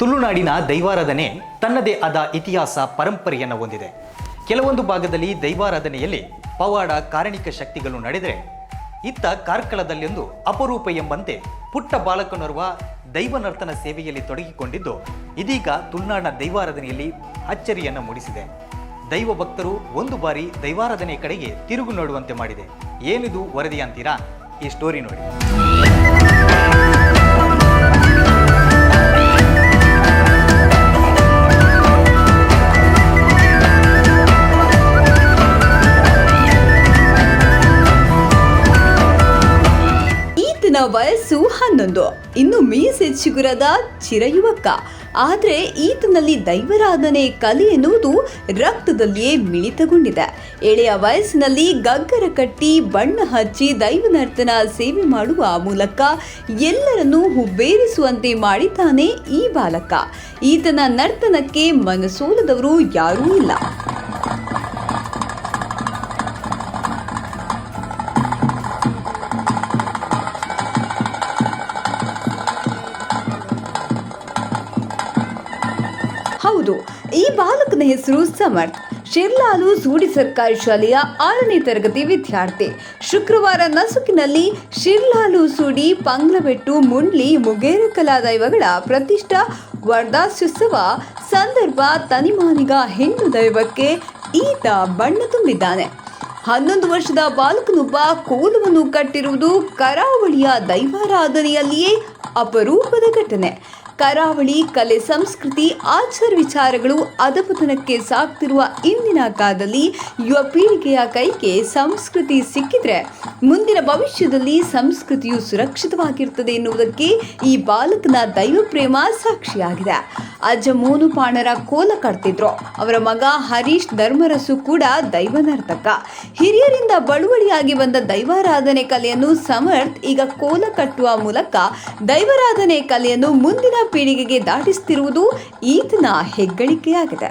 ತುಳುನಾಡಿನ ದೈವಾರಾಧನೆ ತನ್ನದೇ ಆದ ಇತಿಹಾಸ ಪರಂಪರೆಯನ್ನು ಹೊಂದಿದೆ. ಕೆಲವೊಂದು ಭಾಗದಲ್ಲಿ ದೈವಾರಾಧನೆಯಲ್ಲಿ ಪವಾಡ ಕಾರಣಿಕ ಶಕ್ತಿಗಳು ನಡೆದರೆ, ಇತ್ತ ಕಾರ್ಕಳದಲ್ಲೊಂದು ಅಪರೂಪ ಎಂಬಂತೆ ಪುಟ್ಟ ಬಾಲಕನೋರ್ವ ದೈವ ನರ್ತನ ಸೇವೆಯಲ್ಲಿ ತೊಡಗಿಕೊಂಡಿದ್ದು, ಇದೀಗ ತುಳುನಾಡಿನ ದೈವಾರಾಧನೆಯಲ್ಲಿ ಅಚ್ಚರಿಯನ್ನು ಮೂಡಿಸಿದೆ. ದೈವ ಭಕ್ತರು ಒಂದು ಬಾರಿ ದೈವಾರಾಧನೆ ಕಡೆಗೆ ತಿರುಗು ನೋಡುವಂತೆ ಮಾಡಿದೆ. ಏನಿದು ವರದಿ ಅಂತೀರಾ? ಈ ಸ್ಟೋರಿ ನೋಡಿ. ಈತನ ವಯಸ್ಸು ಹನ್ನೊಂದು. ಇನ್ನು ಮೀಸೆ ಚಿಗುರದ ಚಿರಯುವಕ ಆದರೆ ಈತನಲ್ಲಿ ದೈವರಾಧನೆ ಕಲೆ ಎನ್ನುವುದು ರಕ್ತದಲ್ಲಿಯೇ ಮಿಳಿತಗೊಂಡಿದೆ. ಎಳೆಯ ವಯಸ್ಸಿನಲ್ಲಿ ಗಗ್ಗರ ಕಟ್ಟಿ ಬಣ್ಣ ಹಚ್ಚಿ ದೈವನರ್ತನ ಸೇವೆ ಮಾಡುವ ಮೂಲಕ ಎಲ್ಲರನ್ನೂ ಹುಬ್ಬೇರಿಸುವಂತೆ ಮಾಡಿದ್ದಾನೆ ಈ ಬಾಲಕ. ಈತನ ನರ್ತನಕ್ಕೆ ಮನಸೋಲದವರು ಯಾರೂ ಇಲ್ಲ. ಹೌದು, ಈ ಬಾಲಕನ ಹೆಸರು ಸಮರ್ಥ್. ಶಿರ್ಲಾಲು ಸೂಡಿ ಸರ್ಕಾರಿ ಶಾಲೆಯ ಆರನೇ ತರಗತಿ ವಿದ್ಯಾರ್ಥಿ. ಶುಕ್ರವಾರ ನಸುಕಿನಲ್ಲಿ ಶಿರ್ಲಾಲು ಸೂಡಿ, ಪಂಗ್ಲಬೆಟ್ಟು ಮುಂಡ್ಲಿ ಮುಗೇರ ಕಲಾ ದೈವಗಳ ಪ್ರತಿಷ್ಠಾ ವರ್ಧಾಸ್ಯೋತ್ಸವ ಸಂದರ್ಭ ತನಿಮಾನಿಗ ಹೆಣ್ಣು ದೈವಕ್ಕೆ ಈತ ಬಣ್ಣ ತುಂಬಿದ್ದಾನೆ. ಹನ್ನೊಂದು ವರ್ಷದ ಬಾಲಕನೊಬ್ಬ ಕೋಲವನ್ನು ಕಟ್ಟಿರುವುದು ಕರಾವಳಿಯ ದೈವಾರಾಧನೆಯಲ್ಲಿಯೇ ಅಪರೂಪದ ಘಟನೆ. ಕರಾವಳಿ ಕಲೆ ಸಂಸ್ಕೃತಿ ಆಚಾರ ವಿಚಾರಗಳು ಅಧಪತನಕ್ಕೆ ಸಾಗ್ತಿರುವ ಇಂದಿನ ಕಾಲದಲ್ಲಿ ಯುವ ಪೀಳಿಗೆಯ ಕೈಗೆ ಸಂಸ್ಕೃತಿ ಸಿಕ್ಕಿದ್ರೆ ಮುಂದಿನ ಭವಿಷ್ಯದಲ್ಲಿ ಸಂಸ್ಕೃತಿಯು ಸುರಕ್ಷಿತವಾಗಿರುತ್ತದೆ ಎನ್ನುವುದಕ್ಕೆ ಈ ಬಾಲಕನ ದೈವ ಪ್ರೇಮ ಸಾಕ್ಷಿಯಾಗಿದೆ. ಅಜ್ಜ ಮೋನುಪಾಣರ ಕೋಲ ಕಟ್ತಿದ್ರು ಅವರ ಮಗ ಹರೀಶ್ ಧರ್ಮರಸು ಕೂಡ ದೈವ ನರ್ತಕ ಹಿರಿಯರಿಂದ ಬಳುವಳಿಯಾಗಿ ಬಂದ ದೈವಾರಾಧನೆ ಕಲೆಯನ್ನು ಸಮರ್ಥ್ ಈಗ ಕೋಲ ಕಟ್ಟುವ ಮೂಲಕ ದೈವಾರಾಧನೆ ಕಲೆಯನ್ನು ಮುಂದಿನ ಪೀಳಿಗೆಗೆ ದಾಟಿಸುತ್ತಿರುವುದು ಈತನ ಹೆಗ್ಗಳಿಕೆಯಾಗಿದೆ.